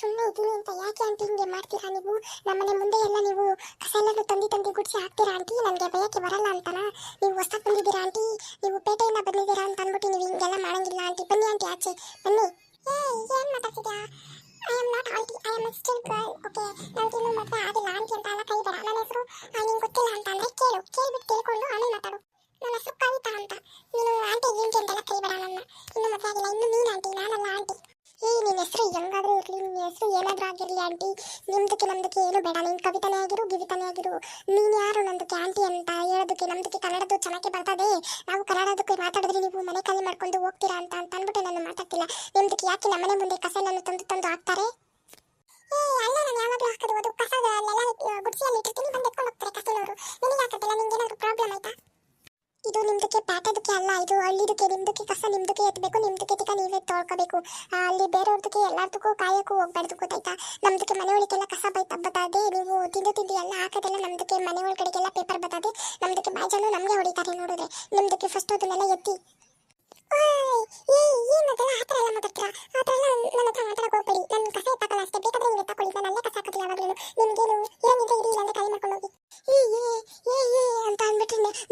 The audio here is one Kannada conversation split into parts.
ಸುಮ್ಮನೆ ಇದ್ದೀನಿ ಅಂತ ಯಾಕೆ ಆಂಟಿ ಹಿಂಗೆ ಮಾಡ್ತೀರಾ ನೀವು? ನಮ್ಮನೆ ಮುಂದೆ ಎಲ್ಲ ನೀವು ಕಸ ಎಲ್ಲನೂ ತಂದಿ ತಂದಿ ಗುಡಿಸಿ ಹಾಕ್ತೀರಾ ಆಂಟಿ ನನಗೆ ಭಯಕ್ಕೆ ಬರಲ್ಲ ಅಂತನಾ? ನೀವು ಹೊಸ್ದಾಗಿ ಬಂದಿದ್ದೀರಾ ಆಂಟಿ ನೀವು ಪೇಟೆಯಿಂದ ಬಂದಿದ್ದೀರಾ ಅಂತ ಅಂದ್ಬಿಟ್ಟು ನೀವು ಹಿಂಗೆಲ್ಲ ಮಾಡಂಗಿಲ್ಲ ಆಂಟಿ ಬನ್ನಿ ಆಂಟಿ ಆಚೆ. ಬನ್ನಿ. ಏ ಏನು ಮಾತಾಡ್ತಿದ್ಯಾ? I am not aunty I am still girl okay ನನಗಿನ್ನೂ ಮದುವೆ ಆಗಿಲ್ಲ. ಆಂಟಿ ಅಂತ ಎಲ್ಲ ಕೈ ಬೇಡ ನನ್ನ ಹೆಸರು ನಿಂಗೆ ಗೊತ್ತಿಲ್ಲ ಅಂತ ಅಂದರೆ ಕೇಳು. ಕೇಳ್ಬಿಟ್ಟು ಕೇಳ್ಕೊಂಡು ಆಮೇಲೆ ಮಾತಾಡು ನನ್ನ ಹೆಸರು ಕವಿತಾ ಅಂತ ನೀನು ಆಂಟಿ ಗಿಂಟಿ ಅಂತೆಲ್ಲ ಕೈ ಬೇಡ ನನ್ನ ಇನ್ನೂ ಮದುವೆ ಆಗಿಲ್ಲ ಇನ್ನು ನೀನು ಆಂಟಿ ನಾನಲ್ಲ ಆಂಟಿ ಏ ನಿನ್ನ ಹೆಸರು ಹೆಂಗಾದ್ರೂ ಇರಲಿ ನಿನ್ನ ಹೆಸರು ಏನಾದ್ರೂ ಆಗಿರಲಿ, ಆಂಟಿ. ನಿಮ್ದಕ್ಕೆ ನಮ್ದಕ್ಕೆ ಏನು ಬೇಡ. ನೀನು ಕವಿತಾನೇ ಆಗಿರು, ಗಿವಿತಾನೇ ಆಗಿರು. ನೀನು ಯಾರು ನಂದಕ್ಕೆ ಆಂಟಿ ಅಂತ ಹೇಳೋದಕ್ಕೆ ನಮ್ದಕ್ಕೆ ಕನ್ನಡದ್ದು ಚೆನ್ನಾಗಿ ಬರ್ತದೆ. ನಾವು ಕನ್ನಡದಕ್ಕೆ ಮಾತಾಡಿದ್ರೆ ನೀವು ಮನೆ ಖಾಲಿ ಮಾಡ್ಕೊಂಡು ಹೋಗ್ತೀರಾ ಅಂತ ಅಂತ ಅಂದ್ಬಿಟ್ಟು ನಾನು ಮಾತಾಡ್ತಿಲ್ಲ. ನಿಮ್ದಕ್ಕೆ ಯಾಕೆ ನಮ್ಮನೆ ಮುಂದೆ ಕಸ ನನ್ನ ತಂದು ತಂದು ಹಾಕ್ತಾರೆ? ಏ, ಅಲ್ಲ ನಾನು ಯಾವಾಗಲೂ ಬಂದು ಎತ್ಕೊಂಡು ಹೋಗ್ತಾರೆ ನಿಮ್ಗೆ ಏನಾದ್ರು ಪ್ರಾಬ್ಲಮ್ ಆಯ್ತಾ? ಇದು ನಿಮ್ದಕ್ಕೆ ಪ್ಯಾಟದಕ್ಕೆ ಅಲ್ಲ, ಇದು ಹಳ್ಳಿದಕ್ಕೆ, ನಿಮ್ದಕ್ಕೆ ಕಸ, ನಿಮ್ದಕ್ಕೆ ಎತ್ತಬೇಕು ನೀವೇ ತೊಳ್ಕೋಬೇಕು. ಅಲ್ಲಿ ಬೇರೆಯವ್ರದಕ್ಕೆ ಎಲ್ಲದಕ್ಕೂ ಕಾಯಕ್ಕೂ ಹೋಗ್ಬಾರ್ದು ಗೊತ್ತಾಯ್ತಾ? ನಮ್ದಕ್ಕೆ ಮನೆ ಒಳಗೆಲ್ಲ ಕಸ ಬೈತಾ ಬತ್ತದೆ ನೀವು ತಿಂದು ತಿಂದು ಎಲ್ಲ ಹಾಕೋದೆಲ್ಲ ನಮ್ದಕ್ಕೆ ಮನೆ ಒಳಗಡೆಗೆಲ್ಲ ಪೇಪರ್ ಬತ್ತದೆ ನಮ್ದಕ್ಕೆ ಬಾಜಾನು ನಮಗೆ ಹೊಡಿತಾರೆ ನೋಡಿದ್ರೆ. ನಿಮ್ದಕ್ಕೆ ಫಸ್ಟ್ ಅದನ್ನೆಲ್ಲ ಎತ್ತಿ. ಏನದೆಲ್ಲ ಆ ಥರ ಆ ಏ ಏ ಅಂತ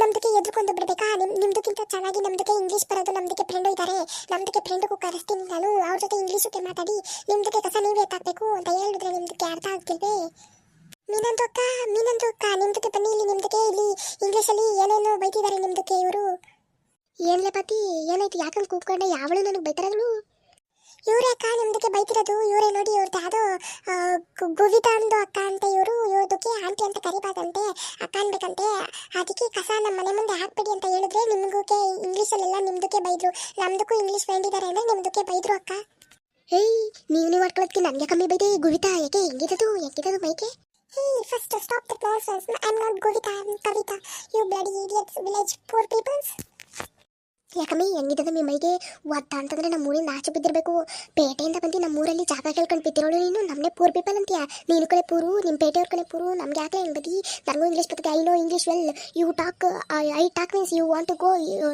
ನಮ್ದಕ್ಕೆ ಎದ್ರುಕೊಂಡು ಬಿಡ್ಬೇಕಾ ನಿಮ್ ಚೆನ್ನಾಗಿ ನಮ್ದಕ್ಕೆ ಇಂಗ್ಲೀಷ್ ಬರೋದು, ನಮ್ದಕ್ಕೆ ಇದ್ದಾರೆ ನಮ್ದಕ್ಕೆ ಫ್ರೆಂಡ್ಗೂ ಕರೆಸ್ತೀನಿ ನಾನು, ಅವ್ರ ಜೊತೆ ಇಂಗ್ಲೀಷಕ್ಕೆ ಮಾತಾಡಿ ನಿಮ್ದಕ್ಕೆ ಕಸ ನೀವೇ ಎತ್ತಾಕಬೇಕು ಅಂತ ಹೇಳಿದ್ರೆ ನಿಮ್ದಕ್ಕೆ ಅರ್ಥ ಆಗ್ತಿಲ್ವೇ? ಮೀನಂದು ಅಕ್ಕ ಮೀನಂದು ಅಕ್ಕ ನಿಮ್ದಕ್ಕೆ ಬನ್ನಿ, ಇಲ್ಲಿ ನಿಮ್ದಕ್ಕೆ ಇಲ್ಲಿ ಇಂಗ್ಲೀಷಲ್ಲಿ ಏನೇನೋ ಬೈತಿದ್ದಾರೆ ನಿಮ್ದಕ್ಕೆ ಇವರು. ಏನ್ಲೆ ಪತಿ, ಏನಾಯ್ತು ಯಾಕಂತ ಕೂತ್ಕೊಂಡೆ, ಯಾವಳು ನನಗೆ ಬೈತಾರಗಳು ಇವರೇ ಅಕ್ಕ ನಿಮ್ದಕ್ಕೆ ಬೈತಿರೋದು, ಇವರೇ ನೋಡಿ ಇವ್ರದ್ದು ಯಾವುದೋ ಗುವಿತಾ ಅಕ್ಕ ಅಂತ ಇವರು ಇವ್ರದಕ್ಕೆ ಅಕ್ಕ ಅನ್ಬೇಕಂತೆ ಅದಕ್ಕೆ ಕಸ ನಮ್ಮ ಮನೆ ಮುಂದೆ ಹಾಕ್ಬಿಡಿ ಅಂತ ಹೇಳಿದ್ರೆ ನಿಮ್ಗೆ ಇಂಗ್ಲೀಷಲ್ಲೆಲ್ಲ ನಿಮ್ದಕ್ಕೆ ಬೈದ್ರು. ನಮ್ದಕ್ಕೂ ಇಂಗ್ಲೀಷ್ ಫ್ರೆಂಡ್ ಇದ್ದಾರೆ ಅಂದ್ರೆ ನಿಮ್ದಕ್ಕೆ ಬೈದ್ರು ಅಕ್ಕ. ಹೇಯ್ ನೀವು ನೀವು ಮಾಡ್ಕೊಳ್ಳೋದಕ್ಕೆ ನನಗೆ ಕಮ್ಮಿ ಬೈದೆ ಗುವಿತಾ ಯಾಕೆ? ಹೆಂಗಿದದು ಹೆಂಗಿದದು ಮೈಕೆ? Hey, first stop the nonsense. I'm not Govita, I'm Kavita you bloody idiots, village poor peoples. ಯಾಕಮ್ಮಿ ಹೆಂಗಿದ್ದದ ನಿಮ್ಮ ಮೈಗೆ ಒತ್ತ ಅಂತಂದ್ರೆ ನಮ್ಮ ಊರಿಂದ ಆಚೆ ಬಿದ್ದಿರಬೇಕು ಪೇಟೆಯಿಂದ ಬಂದು ನಮ್ಮ ಊರಲ್ಲಿ ಜಾಗ ಕೇಳ್ಕೊಂಡು ಬಿದ್ದಿರೋಳು ನೀನು ನಮ್ಮನೆ ಪೂರ್ ಪೀಪಲ್ ಅಂತೀಯ ನೀನು ಕಡೆ ಪೂರು ನಿಮ್ಮ ಪೇಟೆಯವ್ರ ಕಡೆ ಪೂರು ನಮ್ಗೆ ಯಾಕೆ ಹೆಂಗ್ ಬದಿ ನನಗೂ ಇಂಗ್ಲೀಷ್ ಬರ್ತದೆ I know English well you talk I talk means you want to go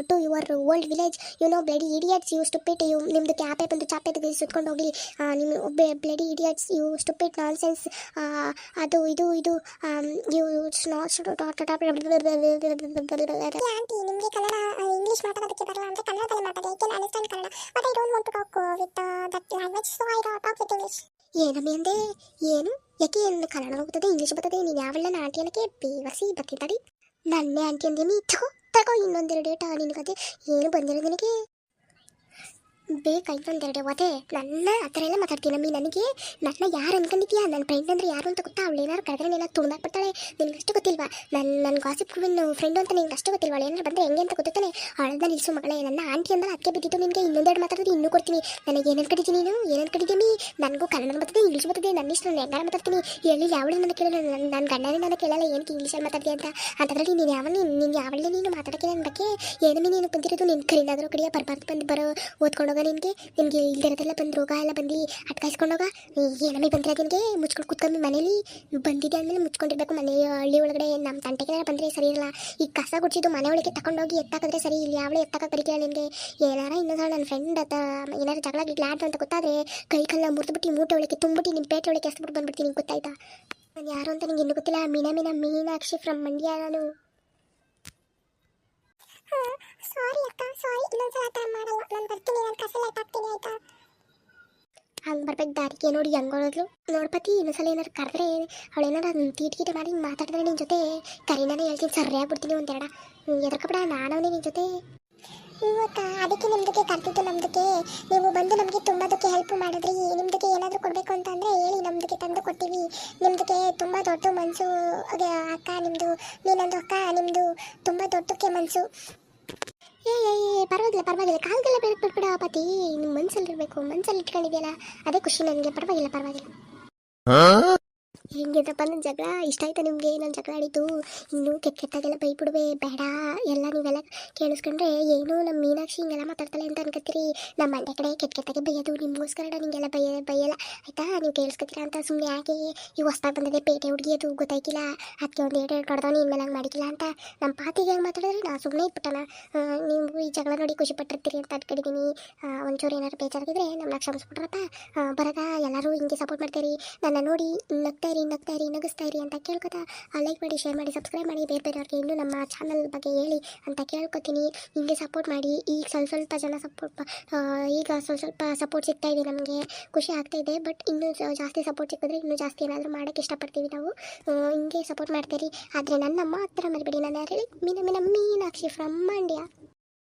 to your old village you know bloody idiots you stupid you ನಿಮ್ದು ಕ್ಯಾಪೆ ಬಂದು ಚಾಪೆ ತೆಗೆದು ಸುತ್ಕೊಂಡು ಹೋಗಲಿ ನಿಮ್ಮ bloody idiots you stupid nonsense ಅದು ಇದು ಇದು ಯು ಆಂಟಿ ನಿಮಗೆ ಕನ್ನಡ ಇಂಗ್ಲೀಷ್ ಮಾತಾಡೋದಕ್ಕೆ ಬರಲ್ಲ ಅಂದ್ರೆ ಕನ್ನಡದಲ್ಲಿ ಮಾತಾಡಿ I can understand Kannada but I don't want to talk with that language so I talk with English ಏನಮ್ಮಿ ಅಂದೆ? ಏನು? ಯಾಕೆ ಏನು ಕನ್ನಡ ಹೋಗ್ತದೆ ಇಂಗ್ಲೀಷ್ ಬರ್ತದೆ, ನೀನು ಯಾವಲ್ಲ ಆಂಟಿ ಅನ್ನಕ್ಕೆ ಬೇವರ್ಸಿ ಬರ್ತಿದ್ದಾಡಿ ನನ್ನೇ ಆಂಟಿ ಅಂದೆ ನೀ? ಥೋ, ತಗೋ ಇನ್ನೊಂದೆರಡು ಡೇಟ ನಿನಗದೆ, ಏನು ಬಂದಿರೋ ನಿನಗೆ? ಬೇಕಾಯ್ತು ಒಂದೆರಡು ಒದೆ ನನ್ನ ಆ ಥರ ಎಲ್ಲ ಮಾತಾಡ್ತೀನಿ ನಮ್ಮಿ ನನಗೆ? ನನ್ನ ಯಾರು ಅನ್ಕೊಂಡಿದ್ಯಾ? ನನ್ನ ಫ್ರೆಂಡ್ ಅಂದ್ರೆ ಯಾರು ಅಂತ ಗೊತ್ತಾ? ಅವಳು ಏನಾರು ಕರೆದ್ರೆ ತುಳ್ದಾಕ್ಬಿಡ್ತಾಳೆ ನಿನ್ಗೆ ಅಷ್ಟು ಗೊತ್ತಿಲ್ವಾ? ನನ್ನ ನನ್ನ ಗಾಸಿಪ್ ಫ್ರೆಂಡ್ ಅಂತ ನಿನ್ಗೆ ಅಷ್ಟು ಗೊತ್ತಿಲ್ವಾ ಏನಾರು ಬಂದರೆ ಹೆಂಗೆ ಅಂತ ಗೊತ್ತಾನೆ ಅವಳನ್ನ ನಿಲ್ಸು ಮಗಳೇ, ನನ್ನ ಆಂಟಿ ಅಂದ್ರೆ ಅದಕ್ಕೆ ಬಿದ್ದಿತ್ತು ನಿನಗೆ ಇನ್ನೊಂದೆರಡು ಮಾತಾಡಿದ್ರೆ ಇನ್ನೂ ಕೊಡ್ತೀನಿ. ನನಗೆ ಏನು ಅನ್ಕೊಂಡಿದ್ದೀನಿ ನೀನು? ಏನು ಮೀ ನನಗೂ ಕನ್ನಡ ಬರ್ತದೆ ಇಂಗ್ಲೀಷ್ ಬರ್ತದೆ ನನ್ನ ಇಷ್ಟ ನಾನು ಹೆಂಗಾರು ಮಾತಾಡ್ತೀನಿ? ಎಲ್ಲಿ ಯಾವಳು ನನ್ನ ಕೇಳಲ್ಲ? ನನ್ನ ಗಂಡನೇ ನನ್ನ ಕೇಳಲ್ಲ, ಏನಕ್ಕೆ ಇಂಗ್ಲೀಷಲ್ಲಿ ಮಾತಾಡ್ತೀಯ ಅಂತ? ಅಂತದ್ರಲ್ಲಿ ನೀನು ಯಾವ, ನೀನು ಯಾವಳೇ ನೀನು ಮಾತಾಡೋಕ್ಕೆ ನನ್ನ ಬಗ್ಗೆ? ಏನಮ್ಮಿ ನೀನು ಬಂದಿರೋದು ನಿನ್ನ ಕಡೆಯಿಂದಾದರೂ ಕಡೆಯ ಬರ್ಬಾರ್ದು ಬಂದು ಬರೋ ಓದ್ಕೊಂಡೋಗ ನಿನಗೆ ನಿನಗೆ ಇಲ್ದಿರೋದೆಲ್ಲ ಬಂದು ರೋಗ ಎಲ್ಲ ಬಂದು ಅಟ್ಕಾಯಿಸ್ಕೊಂಡೋಗ ಏನಮ್ಮಿ ಬಂದ್ರೆ ನಿನಗೆ? ಮುಚ್ಕೊಂಡು ಕೂತ್ಕೊಂಡು ಮನೇಲಿ. ಬಂದಿದೆ ಅಂದಮೇಲೆ ಮುಚ್ಕೊಂಡಿರ್ಬೇಕು ಮನೆ, ಹಳ್ಳಿ ಒಳಗಡೆ. ನಮ್ಮ ತಂಟೆಗೆ ಬಂದರೆ ಸರಿ ಇರಲ್ಲ. ಈಗ ಕಸ ಗುಡ್ಸಿದ್ದು ಮನೆ ಒಳಗೆ ತಗೊಂಡೋಗಿ ಎತ್ತಾಕಿದ್ರೆ ಸರಿ ಇಲ್ಲಿ. ಯಾವಳು ಎತ್ತಾಕ ಬರೀತಿಲ್ಲ ನಿನಗೆ. ಏನಾರ ಇನ್ನೊಂದು ನನ್ನ ಫ್ರೆಂಡ್ ಅತ್ತ ಏನಾರು ಜಗಳ ಗಿಗ್ಲ ಆಡ್ದು ಅಂತ ಗೊತ್ತಾದರೆ ಕೈ ಕಲ್ಲ ಮುರಿದ್ಬಿಟ್ಟು ಮೂಟೆ ಒಳಗೆ ತುಂಬಿಟ್ಟು ನಿಮ್ಮ ಪೇಟೆ ಒಳಗೆ ಎಸ್ಬಿಟ್ಟು ಬಂದ್ಬಿಡ್ತೀನಿ ಗೊತ್ತಾಯ್ತಾ? ನಾನು ಯಾರು ಅಂತ ನಿಂಗೆ ಇನ್ನೂ ಗೊತ್ತಿಲ್ಲ. ಮೀನಾ ಮೀನಾ, ಮೀನಾಕ್ಷಿ ಫ್ರಮ್ ಮಂಡ್ಯ ನಾನು. ಬರ್ಬೇಕು ದಾರಿಗೆ ನೋಡಿ ಹೆಂಗೆ ಹೊಡೋದ್ಲು ನೋಡ್ಪತಿ ಇನ್ನೊಂದ್ಸಲ ಏನಾರು ಕರೆದ್ರೆ ಅವಳೇನಾರ ಗೀಟ ಮಾಡಿ ಮಾತಾಡಿದ್ರೆ ನಿನ್ನ ಜೊತೆ ಕರಿನಾನೇ ಹೇಳ್ತೀನಿ, ಸರಿಯಾಗಿ ಬಿಡ್ತೀನಿ ಒಂದೆರಡ. ಎದ್ರಕಬೇಡ ನಾನವನೇ ನಿನ್ನ ಜೊತೆ. ಇವತ್ತ ಅದಕ್ಕೆ ನಿಮ್ದಕ್ಕೆ ಕರ್ತಿತ್ತು ನಮ್ದಕ್ಕೆ. ನೀವು ಬಂದು ನಮಗೆ ತುಂಬದಕ್ಕೆ ಹೆಲ್ಪ್ ಮಾಡಿದ್ರಿ. ನಿಮ್ದಕ್ಕೆ ಏನಾದರೂ ಕೊಡಬೇಕು ಅಂತ ಅಂದರೆ ಹೇಳಿ, ನಮ್ದಕ್ಕೆ ತಂದು ಕೊಡ್ತೀವಿ ನಿಮ್ದಕ್ಕೆ ತುಂಬ ದೊಡ್ಡ ಮನಸ್ಸು ಅಕ್ಕ ನಿಮ್ಮದು ನೀನೊಂದು ಅಕ್ಕ ನಿಮ್ಮದು ತುಂಬ ದೊಡ್ಡಕ್ಕೆ ಮನಸ್ಸು ಏ ಏ ಪರವಾಗಿಲ್ಲ ಪರವಾಗಿಲ್ಲ. ಕಾಲ್ಗೆಲ್ಲ ಬೇರೆ ಬಿಟ್ಬಿಡ ಪತಿ. ನಿಮ್ಮ ಮನ್ಸಲ್ಲಿರ್ಬೇಕು, ಮನ್ಸಲ್ಲಿ ಇಟ್ಕೊಂಡಿದೆಯಲ್ಲ, ಅದೇ ಖುಷಿ ನನಗೆ. ಪರವಾಗಿಲ್ಲ ಪರವಾಗಿಲ್ಲ. ಹೆಂಗಿದ್ರಪ್ಪ ನನ್ನ ಜಗಳ? ಇಷ್ಟ ಆಯ್ತಾ ನಿಮಗೆ? ನಾನು ಜಗಳ ಆಡಿದ್ದು? ಇನ್ನೂ ಕೆಟ್ಟ ಕೆಟ್ಟಾಗೆಲ್ಲ ಬೈಬಿಡುವೆ, ಬೇಡ. ಎಲ್ಲ ನೀವೆಲ್ಲ ಕೇಳಿಸ್ಕೊಂಡ್ರೆ ಏನು ನಮ್ಮ ಮೀನಾಕ್ಷಿ ಹಿಂಗೆಲ್ಲ ಮಾತಾಡ್ತಾಳೆ ಅಂತ ಅನ್ಕೋತೀರಿ ನಮ್ಮ ಮಂಡ್ಯ ಕಡೆ ಕೆಟ್ಟ ಕೆಟ್ಟಾಗೆ ಬೈಯೋದು ನಿಮಗೋಸ್ಕರ ನಿಂಗೆಲ್ಲ ಬೈಯ, ಬೈಯಲ್ಲ. ಆಯ್ತಾ? ನೀವು ಕೇಳಿಸ್ಕೊತೀರಾ ಅಂತ ಸುಮ್ಮನೆ ಯಾಕೆ? ಈ ಹೊಸ್ದಾಗ ಬಂದಿದೆ ಪೇಟೆ ಹುಡುಗಿಯದು, ಗೊತ್ತಾಯ್ಕಿಲ್ಲ. ಅದಕ್ಕೆ ಒಂದು ಎರಡು ಎರಡು ಕಡ್ದವನು ಇನ್ಮೇಲೆ ಹಂಗೆ ಮಾಡಿಕಿಲ್ಲ ಅಂತ. ನಮ್ಮ ಪಾತಿಗೆ ಹೆಂಗೆ ಮಾತಾಡಿದ್ರೆ ನಾನು ಸುಮ್ಮನೆ ಇಟ್ಬಿಟ್ಟಣ ನೀವು ಈ ಜಗಳ ನೋಡಿ ಖುಷಿ ಪಟ್ಟಿರ್ತೀರಿ ಅಂತ ಅನ್ಕೊಂಡಿದ್ದೀನಿ ಒಂಚೂರು ಏನಾದ್ರು ಬೇಜಾರಾಗಿದ್ರೆ ನಮ್ಮ ಕ್ಷಮಿಸ್ಬಿಟ್ರಪ್ಪ. ಬರಗ ಎಲ್ಲರೂ ಹಿಂಗೆ ಸಪೋರ್ಟ್ ಮಾಡ್ತೀರಿ. ನನ್ನ ನೋಡಿ ನಗ್ತಾ ಇರಿ ನಗ್ತಾ ಇರಿ, ನಗಿಸ್ತಾ ಇರಿ ಅಂತ ಕೇಳ್ಕೊತಾ ಲೈಕ್ ಮಾಡಿ ಶೇರ್ ಮಾಡಿ ಸಬ್ಸ್ಕ್ರೈಬ್ ಮಾಡಿ, ಬೇರೆ ಬೇರೆಯವ್ರಿಗೆ ಇನ್ನೂ ನಮ್ಮ ಚಾನಲ್ ಬಗ್ಗೆ ಹೇಳಿ ಅಂತ ಕೇಳ್ಕೊತೀನಿ. ಹಿಂಗೆ ಸಪೋರ್ಟ್ ಮಾಡಿ, ಈಗ ಸ್ವಲ್ಪ ಸ್ವಲ್ಪ ಜನ ಸಪೋರ್ಟ್ ಈಗ ಸ್ವಲ್ಪ ಸ್ವಲ್ಪ ಸಪೋರ್ಟ್ ಸಿಗ್ತಾ ಇದೆ ನಮಗೆ. ಖುಷಿ ಆಗ್ತಾ ಇದೆ ಬಟ್ ಇನ್ನೂ ಜಾಸ್ತಿ ಸಪೋರ್ಟ್ ಸಿಕ್ಕಿದ್ರೆ ಇನ್ನೂ ಜಾಸ್ತಿ ಏನಾದರೂ ಮಾಡೋಕ್ಕೆ ಇಷ್ಟಪಡ್ತೀವಿ ನಾವು. ಹಿಂಗೆ ಸಪೋರ್ಟ್ ಮಾಡ್ತೀರಿ ಆದರೆ ನನ್ನ ಮಾತ್ರ ಮರಿಬೇಡಿ ನಾನು ಯಾರು ಹೇಳಿ? ಮೀನ ಮೀನ, ಮೀನಾಕ್ಷಿ ಫ್ರಮ್ ಮಂಡ್ಯ